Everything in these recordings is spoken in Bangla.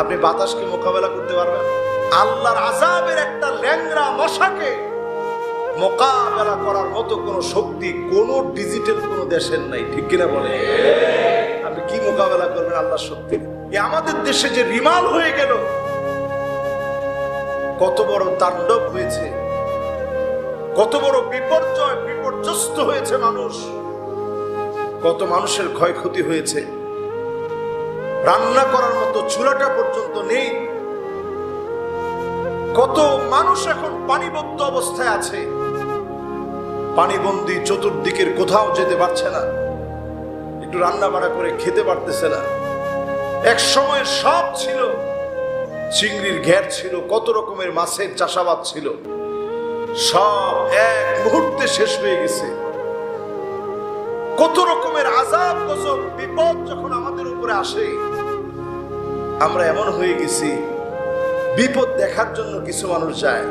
আপনি বাতাসকে মোকাবেলা করতে পারবেন। আল্লাহর আজাবের একটা ল্যাংরা মশাকে মোকাবেলা করার মতো কোনো শক্তি কোনো ডিজিটাল কোনো দেশের নাই। ঠিক কিনা বলে আপনি কি মোকাবেলা করবেন আল্লাহর শক্তি? আমাদের দেশে যে রিমাল হয়ে গেল, কত বড় তাণ্ডব হয়েছে, কত বড় বিপর্যয় বিপর্যস্ত হয়েছে মানুষ, কত মানুষের ক্ষয়ক্ষতি হয়েছে। রান্না করার মতো চুলাটা পর্যন্ত নেই। কত মানুষ এখন পানিবদ্ধ অবস্থায় আছে। পানিবন্দি চতুর্দিকের কোথাও যেতে পারছে না। একটু রান্না বাড়া করে খেতে পারতেছে না। এক সময় সব ছিল। চিংড়ির ঘের ছিল, কত রকমের মাছের চাষাবাদ ছিল। সব এক মুহূর্তে শেষ হয়ে গেছে। কত রকমের আজাব গজব বিপদ যখন আমাদের উপরে আসে, আমরা এমন হয়ে গেছি, বিপদ দেখার জন্য কিছু মানুষ যায়।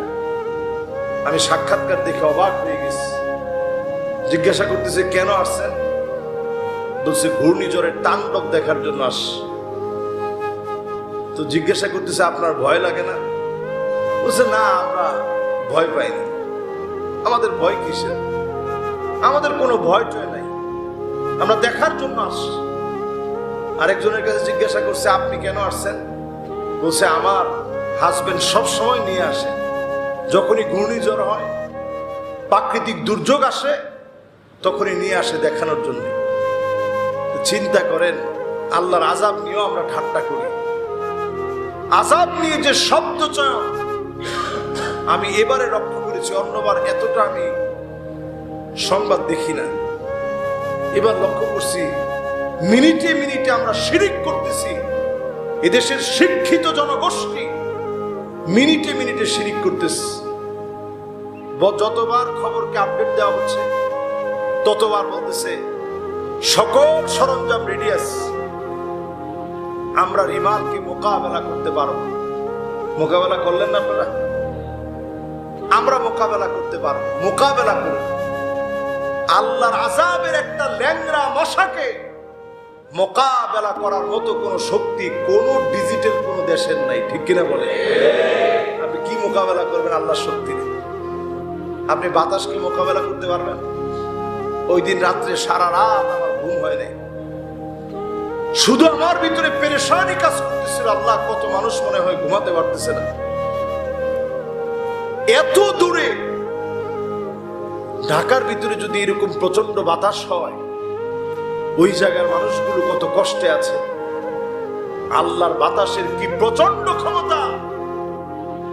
আমি সাক্ষাৎকার দেখে অবাক হয়ে গেছি। জিজ্ঞাসা করতেছে, কেন আসছেন? বলছে ঘূর্ণিঝড়ের তাণ্ডব দেখার জন্য আস তো জিজ্ঞাসা করতেছে, আপনার ভয় লাগে না? বলছে, না, আমরা ভয় পাই না। আমাদের ভয় কিসের? আমাদের কোনো ভয় টয় নাই। আমরা দেখার জন্য আসছি। আরেকজনের কাছে জিজ্ঞাসা করছে, আপনি কেন আসছেন? বলছে, আমার হাজবেন্ড সব সময় নিয়ে আসে। যখনই ঘূর্ণিঝড় হয়, প্রাকৃতিক দুর্যোগ আসে, তখনই নিয়ে আসে দেখানোর জন্য। চিন্তা করেন, আল্লাহর আজাব নিয়েও আমরা ঠাট্টা করি। আজাব নিয়ে যে শব্দ চয়ন, আমি এবারে লক্ষ্য করেছি, অন্যবার এতটা আমি সংবাদ দেখি না। এবার লক্ষ্য করছি, মিনিটে মিনিটে আমরা শিরিক করতেছি। এদেশের শিক্ষিত জনগোষ্ঠী মিনিটে মিনিটে শিরিক করতেছে। যতবার খবরকে আপডেট দেওয়া হচ্ছে, ততবার বলতেছে, সকল সরঞ্জাম রেডি আছে। আমরা রিমালকে মোকাবেলা করতে পারব। মোকাবেলা করলেন না আপনারা? আমরা মোকাবেলা করতে পারব। মোকাবেলা করব আল্লাহর আজাবের একটা ল্যাংরা মশাকে মোকাবেলা করার মতো কোনো শক্তি কোনো ডিজিটাল কোনো দেশের নাই, ঠিক কিনা বলে আপনি কি মোকাবেলা করবেন আল্লাহর শক্তি দিয়ে? আপনি বাতাসকে মোকাবেলা করতে পারবেন? ওই দিন রাত্রে সারা রাত আমার ঘুম হয় নাই। শুধু আমার ভিতরে পেরেশানি কাজ করতেছিল, আল্লাহ কত মানুষ মনে হয় ঘুমাতে পারতেছে না। এত দূরে ঢাকার ভিতরে যদি এরকম প্রচণ্ড বাতাস হয়, ওই জায়গার মানুষগুলো কত কষ্টে আছে। আল্লাহর বাতাসের কি প্রচণ্ড ক্ষমতা!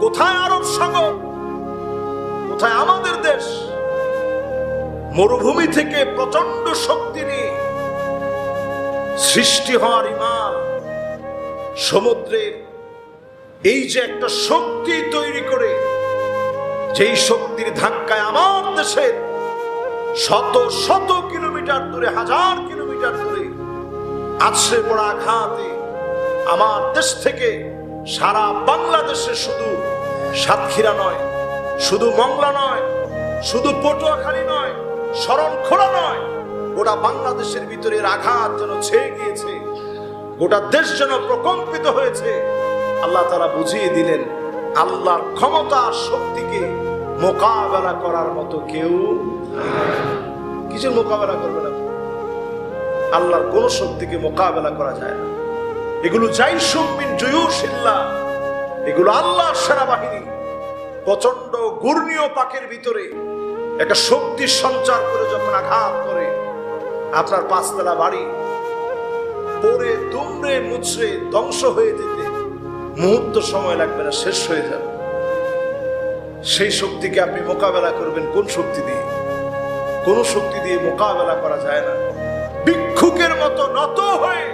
কোথায় আরব সাগর? কোথায় আমাদের দেশ? মরুভূমি থেকে প্রচণ্ড শক্তি নিয়ে সৃষ্টি হওয়ার ইমান সমুদ্রের এই যে একটা শক্তি তৈরি করে যেই শক্তির ধাক্কায় আমার দেশের শত শত কিলোমিটার দূরে, হাজার কিলোমিটার দূরে, আছড়ে পড়া আঘাতে আমার দেশ থেকে সারা বাংলাদেশে শুধু সাতক্ষীরা নয়, শুধু মংলা নয়, শুধু পটুয়াখালী নয় স্মরণ শরণখোলা নয়, গোটা বাংলাদেশের ভিতরে আঘাত যেন ছেয়ে গিয়েছে, গোটা দেশ যেন প্রকম্পিত হয়েছে। আল্লাহ তারা বুঝিয়ে দিলেন আল্লাহর ক্ষমতা শক্তিকে মোকাবেলা করার মতো কেউ কিসের মোকাবেলা করবে না? আল্লাহর কোন শক্তিকে মোকাবেলা করা যায় না। এগুলো যাই সুমিন জয়ুশিল্লা এগুলো আল্লাহর সেনাবাহিনী প্রচণ্ড ঘূর্ণীয় পাকের ভিতরে একটা শক্তি সঞ্চার করে যখন আঘাত করে, আপনার পাঁচতলা বাড়ি পরে দুমড়ে মুচড়ে ধ্বংস হয়ে যেতে। মুহূর্ত সময় লাগবে না, শেষ হয়ে যাবে। সেই শক্তিকে আপনি মোকাবেলা করবেন কোন শক্তি দিয়ে? কোন শক্তি দিয়ে মোকাবেলা করা যায় না। ভিক্ষুকের মতো নত হয়ে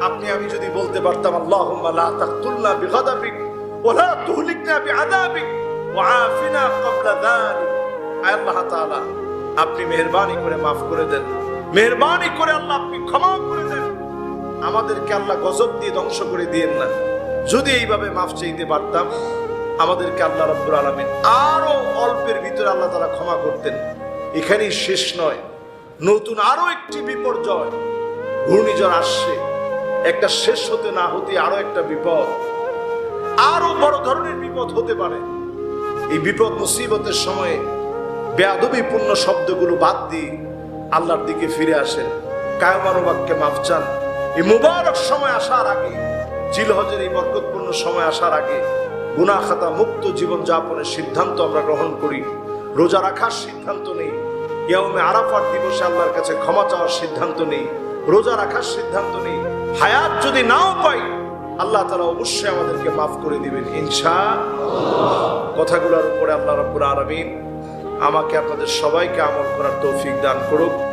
আপনি, আমি যদি বলতে পারতাম, আল্লাহুম্মা লা তাকতুলনা বিগাদাবিক ওয়া লা তুহলিকনা বিআযাবিক ওয়া আফিনা ক্বাবলা যালিক। আল্লাহ তাআলা, আপনি মেহেরবানি করে মাফ করে দেন। মেহেরবানি করে আল্লাহ আপনি ক্ষমা করে দেন। আমাদেরকে আল্লাহ গজব দিয়ে ধ্বংস করে দিয়েন না। যদি এইভাবে মাফ চাইতে পারতাম, আমাদেরকে আল্লাহ রব্বুল আলমিন আরও অল্পের ভিতরে আল্লাহ তারা ক্ষমা করতেন। এখানেই শেষ নয়, নতুন আরও একটি বিপর্যয়, ঘূর্ণিঝড় আসছে। একটা শেষ হতে না হতে আরও একটা বিপদ, আরও বড় ধরনের বিপদ হতে পারে। এই বিপদ মুসিবতের সময়ে বেয়াদবিপূর্ণ শব্দগুলো বাদ দিয়ে আল্লাহর দিকে ফিরে আসেন। কায়মানুবাক্যে মাফ চান। এই মুবারক সময় আসার আগে জিলহজের এই বরকতপূর্ণ সময় আসার আগে গুনা খাতা মুক্ত জীবন যাপনের সিদ্ধান্ত আমরা গ্রহণ করি। রোজা রাখার সিদ্ধান্ত নেই। ইয়াউমে আরাফার দিবসে আল্লাহর কাছে ক্ষমা চাওয়ার সিদ্ধান্ত নেই। রোজা রাখার সিদ্ধান্ত নেই। হায়াত যদি নাও পাই, আল্লাহ তালা অবশ্যই আমাদেরকে মাফ করে দিবেন ইনশা কথাগুলোর উপরে আল্লাহ রব্বুল আরামিন আমাকে আপনাদের সবাইকে আমল করার তৌফিক দান করুক।